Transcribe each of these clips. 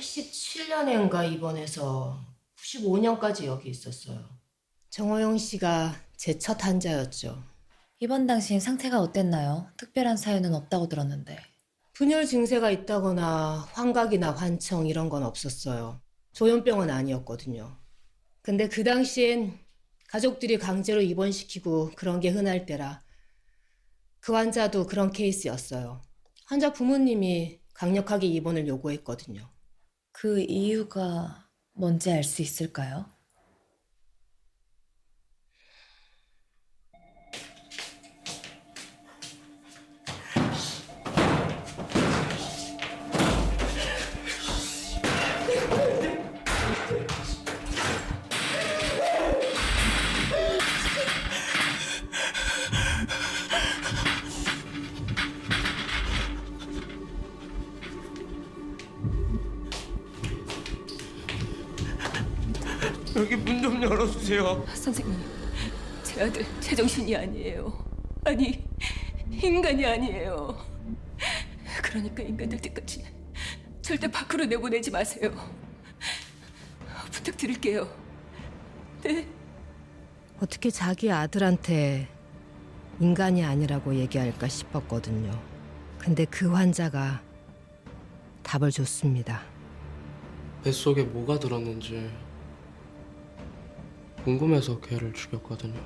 87년인가 입원해서 95년까지 여기 있었어요. 정호영 씨가 제 첫 환자였죠. 입원 당시 상태가 어땠나요? 특별한 사유는 없다고 들었는데. 분열 증세가 있다거나 환각이나 환청 이런 건 없었어요. 조현병은 아니었거든요. 근데 그 당시엔 가족들이 강제로 입원시키고 그런 게 흔할 때라 그 환자도 그런 케이스였어요. 환자 부모님이 강력하게 입원을 요구했거든요. 그 이유가 뭔지 알 수 있을까요? 여기 문 좀 열어주세요. 선생님, 제 아들 제정신이 아니에요. 아니, 인간이 아니에요. 그러니까 인간될 때까지는 절대 밖으로 내보내지 마세요. 부탁드릴게요. 네? 어떻게 자기 아들한테 인간이 아니라고 얘기할까 싶었거든요. 근데 그 환자가 답을 줬습니다. 뱃속에 뭐가 들었는지 궁금해서 걔를 죽였거든요.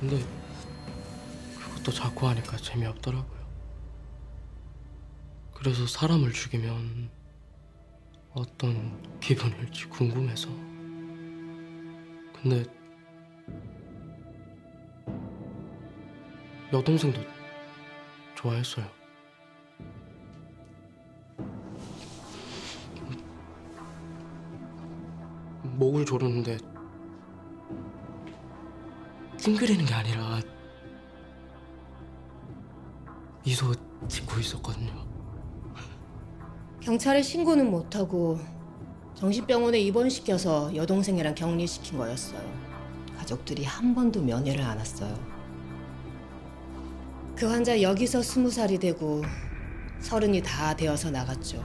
근데 그것도 자꾸 하니까 재미없더라고요. 그래서 사람을 죽이면 어떤 기분일지 궁금해서. 근데 여동생도 좋아했어요. 목을 조르는데 찡그리는 게 아니라 미소 짓고 있었거든요. 경찰에 신고는 못하고 정신병원에 입원시켜서 여동생이랑 격리시킨 거였어요. 가족들이 한 번도 면회를 안 왔어요. 그 환자 여기서 스무 살이 되고 서른이 다 되어서 나갔죠.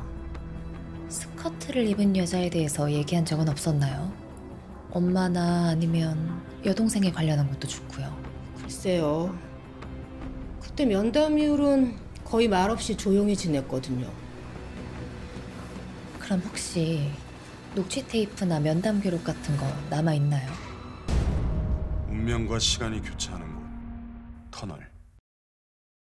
스커트를 입은 여자에 대해서 얘기한 적은 없었나요? 엄마나 아니면 여동생에 관련한 것도 좋고요. 글쎄요. 그때 면담 이후론 거의 말없이 조용히 지냈거든요. 그럼 혹시 녹취 테이프나 면담 기록 같은 거 남아 있나요? 운명과 시간이 교차하는 곳 터널